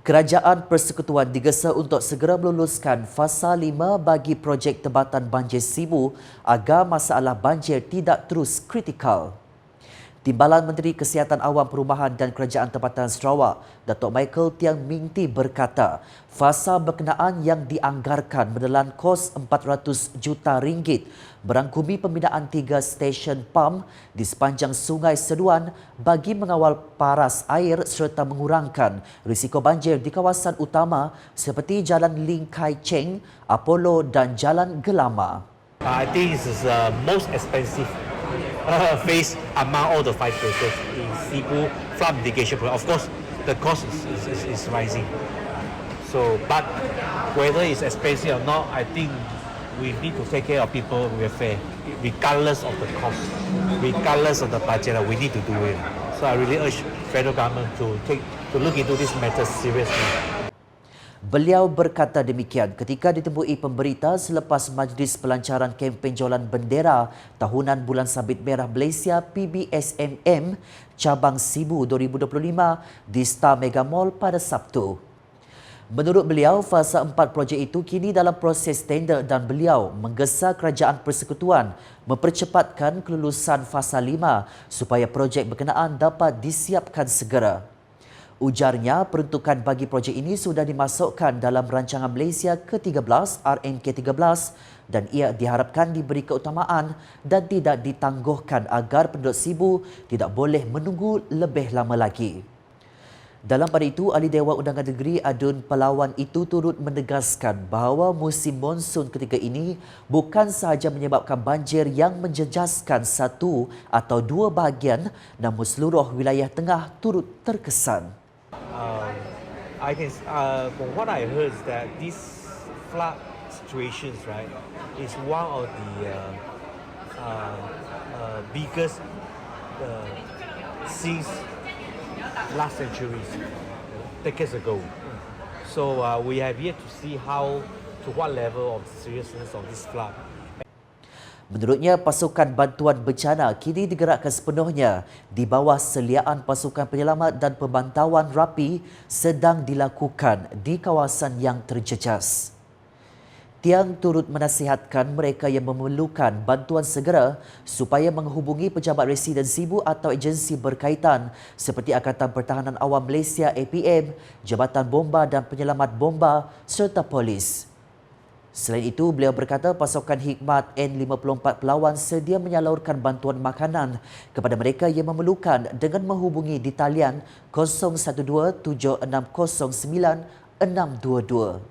Kerajaan Persekutuan digesa untuk segera meluluskan fasa 5 bagi projek Tebatan Banjir Sibu agar masalah banjir tidak terus kritikal. Timbalan Menteri Kesihatan Awam Perumahan dan Kerajaan Tempatan Sarawak, Datuk Michael Tiang Mingti berkata, fasa berkenaan yang dianggarkan menelan kos 400 juta ringgit berangkumi pembinaan tiga stesen pam di sepanjang Sungai Seduan bagi mengawal paras air serta mengurangkan risiko banjir di kawasan utama seperti Jalan Ling Kai Cheng, Apollo dan Jalan Gelama. I think this is the most expensive uh, phase among all the five phases in Cebu flood mitigation program. Of course, the cost is, is, is rising. So, but whether it's expensive or not, I think we need to take care of people welfare, regardless of the cost, regardless of the budget. We need to do it. So, I really urge federal government to take to look into this matter seriously. Beliau berkata demikian ketika ditemui pemberita selepas Majlis Pelancaran Kempen Jualan Bendera Tahunan Bulan Sabit Merah Malaysia PBSMM Cabang Sibu 2025 di Star Mega Mall pada Sabtu. Menurut beliau, fasa empat projek itu kini dalam proses tender dan beliau menggesa Kerajaan Persekutuan mempercepatkan kelulusan fasa lima supaya projek berkenaan dapat disiapkan segera. Ujarnya, peruntukan bagi projek ini sudah dimasukkan dalam rancangan Malaysia ke-13 RNK-13 dan ia diharapkan diberi keutamaan dan tidak ditangguhkan agar penduduk Sibu tidak boleh menunggu lebih lama lagi. Dalam pada itu, Ahli Dewan Undangan Negeri Adun Pelawan itu turut menegaskan bahawa musim monsun ketika ini bukan sahaja menyebabkan banjir yang menjejaskan satu atau dua bahagian namun seluruh wilayah tengah turut terkesan. Um, I can, uh, from what I heard, is that these flood situations, right, is one of the uh, uh, uh, biggest uh, since last centuries, decades ago. So uh, we have yet to see how, to what level of seriousness of this flood. Menurutnya, pasukan bantuan bencana kini digerakkan sepenuhnya di bawah seliaan pasukan penyelamat dan pembantauan rapi sedang dilakukan di kawasan yang terjejas. Tiang turut menasihatkan mereka yang memerlukan bantuan segera supaya menghubungi pejabat residen Sibu atau agensi berkaitan seperti Angkatan Pertahanan Awam Malaysia APM, Jabatan Bomba dan Penyelamat Bomba serta polis. Selain itu, beliau berkata pasukan Hikmat N54 Pelawan sedia menyalurkan bantuan makanan kepada mereka yang memerlukan dengan menghubungi di talian 0127609622.